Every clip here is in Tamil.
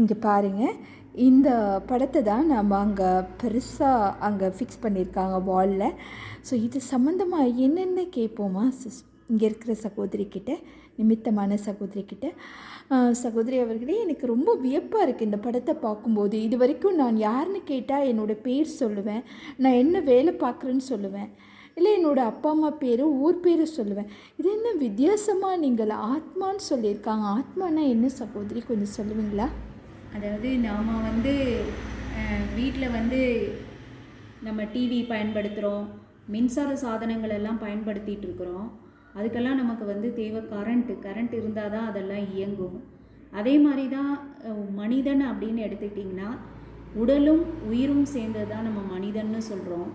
இங்கே பாருங்கள் இந்த படத்தை தான் நம்ம அங்கே பெருசாக அங்கே ஃபிக்ஸ் பண்ணியிருக்காங்க வாலில் ஸோ இது சம்மந்தமாக என்னென்ன கேட்போமா சிஸ் இங்கே இருக்கிற சகோதரி கிட்ட நிமித்தமான சகோதரி கிட்ட சகோதரி அவர்களே எனக்கு ரொம்ப வியப்பாக இருக்குது இந்த படத்தை பார்க்கும்போது. இது வரைக்கும் நான் யாருன்னு கேட்டால் என்னோடய பேர் சொல்லுவேன். நான் என்ன வேலை பார்க்குறேன்னு சொல்லுவேன். இல்லை என்னோடய அப்பா அம்மா பேர் ஊர் பேர் சொல்லுவேன். இது என்ன வித்தியாசமாக நீங்கள் ஆத்மான்னு சொல்லியிருக்காங்க. ஆத்மானா என்ன சகோதரி? கொஞ்சம் சொல்லுவீங்களா? அதாவது நாம் வந்து வீட்டில் வந்து நம்ம டிவி பயன்படுத்துகிறோம் மின்சார சாதனங்கள் எல்லாம் பயன்படுத்திகிட்டு இருக்கிறோம். அதுக்கெல்லாம் நமக்கு வந்து தேவை கரண்ட்டு கரண்ட் இருந்தால் தான் அதெல்லாம் இயங்கும். அதே மாதிரி தான் மனிதன் அப்படின்னு எடுத்துக்கிட்டிங்கன்னா உடலும் உயிரும் சேர்ந்தது தான் நம்ம மனிதன்னு சொல்கிறோம்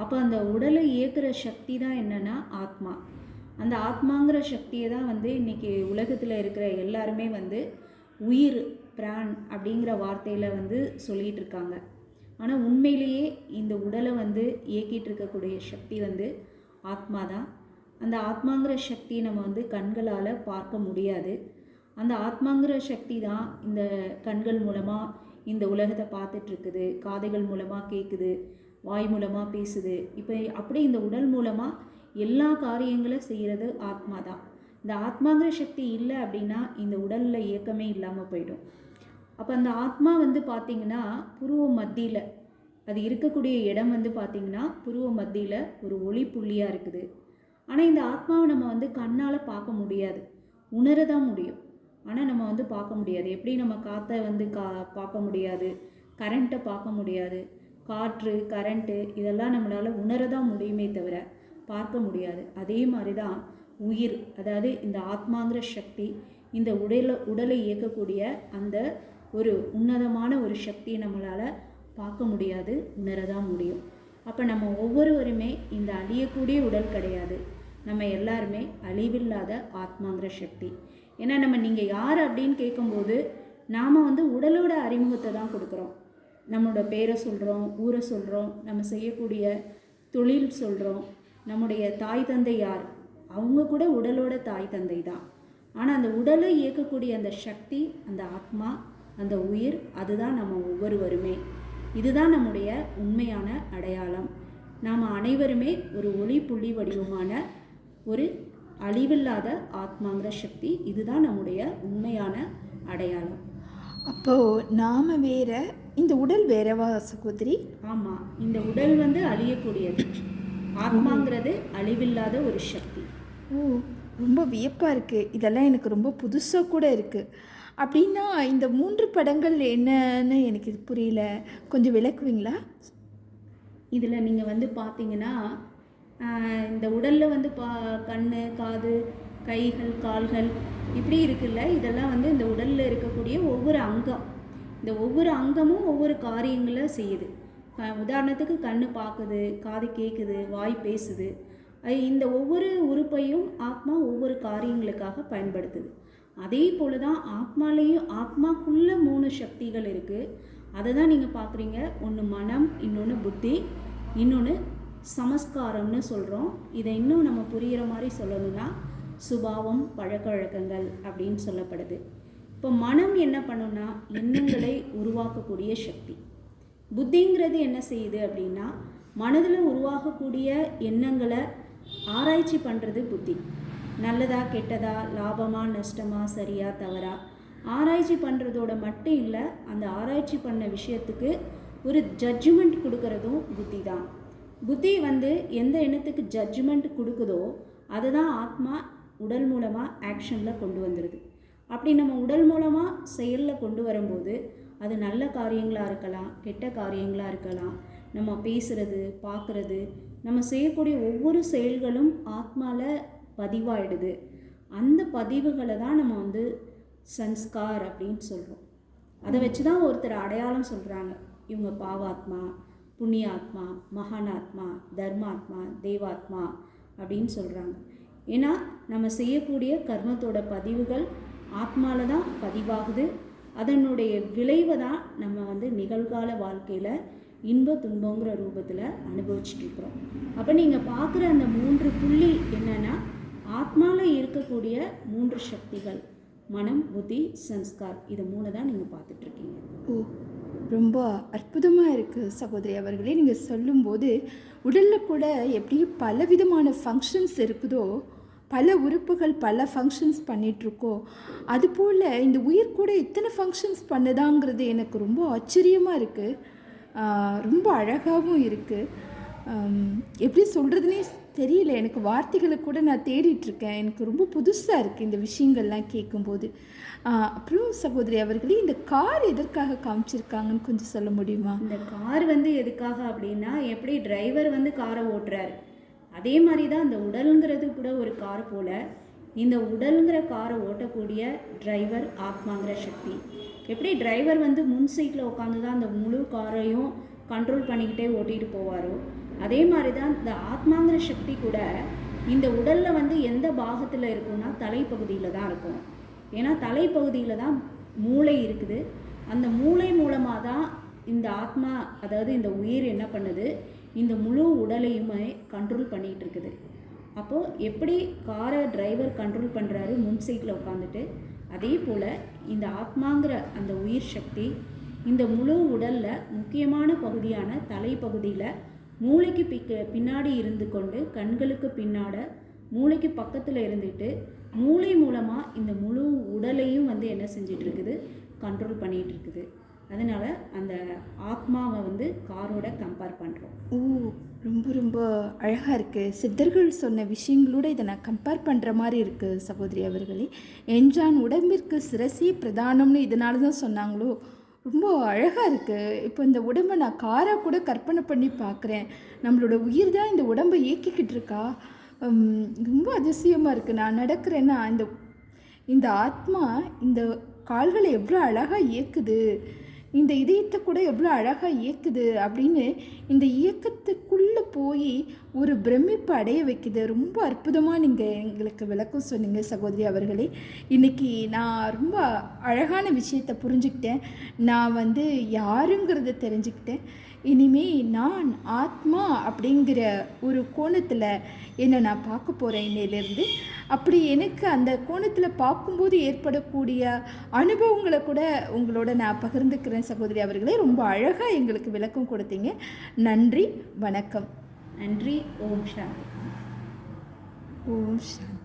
அப்போ அந்த உடலை இயக்குற சக்தி தான் என்னென்னா ஆத்மா. அந்த ஆத்மாங்கிற சக்தியை தான் வந்து இன்றைக்கி உலகத்தில் இருக்கிற எல்லாருமே வந்து உயிர் பிரான் அப்படிங்கிற வார்த்தையில் வந்து சொல்லிகிட்டு இருக்காங்க. ஆனால் உண்மையிலேயே இந்த உடலை வந்து இயக்கிட்டு இருக்கக்கூடிய சக்தி வந்து ஆத்மா தான். அந்த ஆத்மாங்கிற சக்தியை நம்ம வந்து கண்களால் பார்க்க முடியாது. அந்த ஆத்மாங்கிற சக்தி தான் இந்த கண்கள் மூலமாக இந்த உலகத்தை பார்த்துட்ருக்குது காதைகள் மூலமாக கேட்குது வாய் மூலமாக பேசுது. இப்போ அப்படி இந்த உடல் மூலமாக எல்லா காரியங்களும் செய்கிறது ஆத்மா தான் இந்த ஆத்மாங்கிற சக்தி இல்லை அப்படின்னா இந்த உடலில் இயக்கமே இல்லாமல் போயிடும். அப்போ அந்த ஆத்மா வந்து பார்த்திங்கன்னா புருவ மத்தியில் அது இருக்கக்கூடிய இடம் வந்து பார்த்திங்கன்னா புருவ மத்தியில் ஒரு ஒளி புள்ளியாக இருக்குது. ஆனால் இந்த ஆத்மாவை நம்ம வந்து கண்ணால் பார்க்க முடியாது. உணர தான் முடியும். ஆனால் நம்ம வந்து பார்க்க முடியாது. எப்படி நம்ம காற்றை வந்து கா பார்க்க முடியாது? கரண்ட்டை பார்க்க முடியாது. காற்று கரண்ட்டு இதெல்லாம் நம்மளால் உணர தான் முடியுமே தவிர பார்க்க முடியாது. அதே மாதிரி தான் உயிர் அதாவது இந்த ஆத்மாங்கிற சக்தி இந்த உடலை உடலை இயக்கக்கூடிய அந்த ஒரு உன்னதமான ஒரு சக்தியை நம்மளால் பார்க்க முடியாது உணர தான் முடியும். அப்போ நம்ம ஒவ்வொருவருமே இந்த அழியக்கூடிய உடல் கிடையாது. நம்ம எல்லாருமே அழிவில்லாத ஆத்மாங்கிற சக்தி. ஏன்னா நம்ம நீங்கள் யார் அப்படின்னு கேட்கும்போது நாம் வந்து உடலோட அறிமுகத்தை தான் கொடுக்குறோம். நம்மளோட பேரை சொல்கிறோம் ஊரை சொல்கிறோம் நம்ம செய்யக்கூடிய தொழில் சொல்கிறோம் நம்முடைய தாய் தந்தை யார்? அவங்க கூட உடலோட தாய் தந்தை தான். ஆனால் அந்த உடலை இயக்கக்கூடிய அந்த சக்தி அந்த ஆத்மா அந்த உயிர் அதுதான் நம்ம ஒவ்வொருவருமே. இதுதான் நம்முடைய உண்மையான அடையாளம். நாம் அனைவருமே ஒரு ஒளி புள்ளி வடிவமான ஒரு அழிவில்லாத ஆத்மாங்கிற சக்தி இதுதான் நம்முடைய உண்மையான அடையாளம். அப்போது நாம் வேற இந்த உடல் வேறவா சகோதரி? ஆமாம் இந்த உடல் வந்து அழியக்கூடியது. ஆத்மாங்கிறது அழிவில்லாத ஒரு சக்தி. ஓ ரொம்ப வியப்பாக இருக்குது இதெல்லாம் எனக்கு ரொம்ப புதுசாக கூட இருக்குது அப்படின்னா இந்த மூன்று படங்கள் என்னன்னு எனக்கு இது புரியல. கொஞ்சம் விளக்குவீங்களா? இதில் நீங்கள் வந்து பார்த்தீங்கன்னா இந்த உடலில் வந்து பா கண் காது கைகள் கால்கள் இப்படி இருக்குல்ல? இதெல்லாம் வந்து இந்த உடலில் இருக்கக்கூடிய ஒவ்வொரு அங்கம். இந்த ஒவ்வொரு அங்கமும் ஒவ்வொரு காரியங்களை செய்யுது. உதாரணத்துக்கு கண் பார்க்குது காது கேட்குது வாய் பேசுது. இந்த ஒவ்வொரு உறுப்பையும் ஆத்மா ஒவ்வொரு காரியங்களுக்காக பயன்படுத்துது. அதே போல தான் ஆத்மாலேயும் ஆத்மாக்குள்ள மூணு சக்திகள் இருக்குது அதை தான் நீங்கள் பார்க்குறீங்க ஒன்று மனம் இன்னொன்று புத்தி இன்னொன்று சமஸ்காரம்னு சொல்கிறோம் இதை இன்னும் நம்ம புரிகிற மாதிரி சொல்லணும்னா சுபாவம் பழக்க வழக்கங்கள் அப்படின்னு சொல்லப்படுது. இப்போ மனம் என்ன பண்ணுன்னா எண்ணங்களை உருவாக்கக்கூடிய சக்தி. புத்திங்கிறது என்ன செய்யுது அப்படின்னா மனதில் உருவாகக்கூடிய எண்ணங்களை ஆராய்ச்சி பண்ணுறது புத்தி. நல்லதா கெட்டதா லாபமா நஷ்டமா சரியா தவறா? ஆராய்ச்சி பண்ணுறதோட மட்டும் இல்லை அந்த ஆராய்ச்சி பண்ண விஷயத்துக்கு ஒரு ஜட்ஜ்மெண்ட் கொடுக்கறதும் புத்தி தான். புத்தி வந்து எந்த எண்ணத்துக்கு ஜட்ஜ்மெண்ட் கொடுக்குதோ அதுதான் ஆத்மா உடல் மூலமாக ஆக்ஷனில் கொண்டு வந்துடுது அப்படி நம்ம உடல் மூலமாக செயலில் கொண்டு வரும்போது அது நல்ல காரியங்களாக இருக்கலாம் கெட்ட காரியங்களாக இருக்கலாம். நம்ம பேசுகிறது பார்க்குறது நம்ம செய்யக்கூடிய ஒவ்வொரு செயல்களும் ஆத்மாவில் பதிவாயிடுது. அந்த பதிவுகளை தான் நம்ம வந்து சன்ஸ்கார் அப்படின்னு சொல்கிறோம் அதை வச்சு தான் ஒருத்தர் அடையாளம் சொல்கிறாங்க இவங்க பாவாத்மா புண்ணியாத்மா மகானாத்மா தர்மாத்மா தேவாத்மா அப்படின்னு சொல்கிறாங்க ஏன்னா நம்ம செய்யக்கூடிய கர்மத்தோட பதிவுகள் ஆத்மாவில் தான் பதிவாகுது. அதனுடைய விளைவை தான் நம்ம வந்து நிகழ்கால வாழ்க்கையில் இன்ப துன்பங்கிற ரூபத்தில் அனுபவிச்சுட்டு இருக்கிறோம். அப்போ நீங்கள் பார்க்குற அந்த மூன்று புள்ளி என்னென்னா ஆத்மாவில் இருக்கக்கூடிய மூன்று சக்திகள். மனம் புத்தி சன்ஸ்கார் இது மூணு தான் நீங்கள் பார்த்துட்ருக்கீங்க. ஓ ரொம்ப அற்புதமாக இருக்குது சகோதரி அவர்களே. நீங்கள் சொல்லும்போது உடலில் கூட எப்படி பல விதமான ஃபங்க்ஷன்ஸ் இருக்குதோ பல உறுப்புகள் பல ஃபங்க்ஷன்ஸ் பண்ணிகிட்ருக்கோ அதுபோல் இந்த உயிர் கூட இத்தனை ஃபங்க்ஷன்ஸ் பண்ணுதாங்கிறது எனக்கு ரொம்ப ஆச்சரியமாக இருக்குது ரொம்ப அழகாகவும் இருக்குது எப்படி சொல்கிறதுனே தெரியல எனக்கு வார்த்தைகளை கூட நான் தேடிட்டுருக்கேன். எனக்கு ரொம்ப புதுசாக இருக்குது இந்த விஷயங்கள்லாம் கேட்கும்போது அப்புறம் சகோதரி அவர்களே இந்த கார் எதற்காக காமிச்சிருக்காங்கன்னு கொஞ்சம் சொல்ல முடியுமா? இந்த கார் வந்து எதுக்காக அப்படின்னா எப்படி டிரைவர் வந்து காரை ஓட்டுறாரு. அதே மாதிரி தான் இந்த உடலுங்கிறது கூட ஒரு கார் போல் இந்த உடலுங்கிற காரை ஓட்டக்கூடிய டிரைவர் ஆத்மாங்கிற சக்தி. எப்படி டிரைவர் வந்து முன் சீட்டில் உட்காந்து தான் அந்த முழு காரையும் கண்ட்ரோல் பண்ணிக்கிட்டே ஓட்டிகிட்டு போவாரோ அதே மாதிரி தான் இந்த ஆத்மாங்கிற சக்தி கூட இந்த உடலில் வந்து எந்த பாகத்தில் இருக்கும்னா தலைப்பகுதியில் தான் இருக்கும். ஏன்னா தலைப்பகுதியில் தான் மூளை இருக்குது. அந்த மூளை மூலமாக தான் இந்த ஆத்மா அதாவது இந்த உயிர் என்ன பண்ணுது? இந்த முழு உடலையுமே கண்ட்ரோல் பண்ணிகிட்டு இருக்குது. அப்போது எப்படி காரை டிரைவர் கண்ட்ரோல் பண்ணுறாரு முன் சீட்டில் உட்காந்துட்டு அதே போல் இந்த ஆத்மாங்கிற அந்த உயிர் சக்தி இந்த முழு உடலில் முக்கியமான பகுதியான தலைப்பகுதியில் மூளைக்கு பிக்க பின்னாடி இருந்து கொண்டு கண்களுக்கு பின்னாட மூளைக்கு பக்கத்தில் இருந்துட்டு மூளை மூலமாக இந்த முழு உடலையும் வந்து என்ன செஞ்சிட்ருக்குது? கண்ட்ரோல் பண்ணிகிட்டு இருக்குது அதனால் அந்த ஆத்மாவை வந்து காரோட கம்பேர் பண்ணுறோம் ஓ ரொம்ப ரொம்ப அழகாக இருக்குது சித்தர்கள் சொன்ன விஷயங்களோட இதை நான் கம்பேர் பண்ணுற மாதிரி இருக்குது சகோதரி அவர்களே. என்ஜான் உடம்பிற்கு சிரசி பிரதானம்னு இதனால தான் சொன்னாங்களோ? ரொம்ப அழகாக இருக்குது இப்போ இந்த உடம்பை நான் காராக கூட கற்பனை பண்ணி பார்க்குறேன் நம்மளோட உயிர் தான் இந்த உடம்பை இயக்கிக்கிட்டு இருக்கா? ரொம்ப அதிசயமாக இருக்குது நான் நடக்கிறேன்னா இந்த இந்த ஆத்மா இந்த கால்களை எவ்வளோ அழகாக இயக்குது? இந்த இதயத்தை கூட எவ்வளோ அழகாக இயக்குது? அப்படின்னு இந்த இயக்கத்துக்குள்ளே போய் ஒரு பிரமிப்பு அடைய வைக்குது. ரொம்ப அற்புதமாக நீங்கள் எங்களுக்கு விளக்கம் சொன்னீங்க சகோதரி அவர்களே. இன்றைக்கி நான் ரொம்ப அழகான விஷயத்தை புரிஞ்சுக்கிட்டேன். நான் வந்து யாருங்கிறத தெரிஞ்சுக்கிட்டேன். இனிமே நான் ஆத்மா அப்படிங்கிற ஒரு கோணத்தில் என்னை நான் பார்க்க போகிறேன் இன்னையிலேருந்து. அப்படி எனக்கு அந்த கோணத்தில் பார்க்கும்போது ஏற்படக்கூடிய அனுபவங்களை கூட உங்களோட நான் பகிர்ந்துக்கிறேன் சகோதரி அவர்களே. ரொம்ப அழகாக எங்களுக்கு விளக்கம் கொடுத்தீங்க. நன்றி வணக்கம். நன்றி. ஓம் சாந்தி. ஓம் சாந்தி.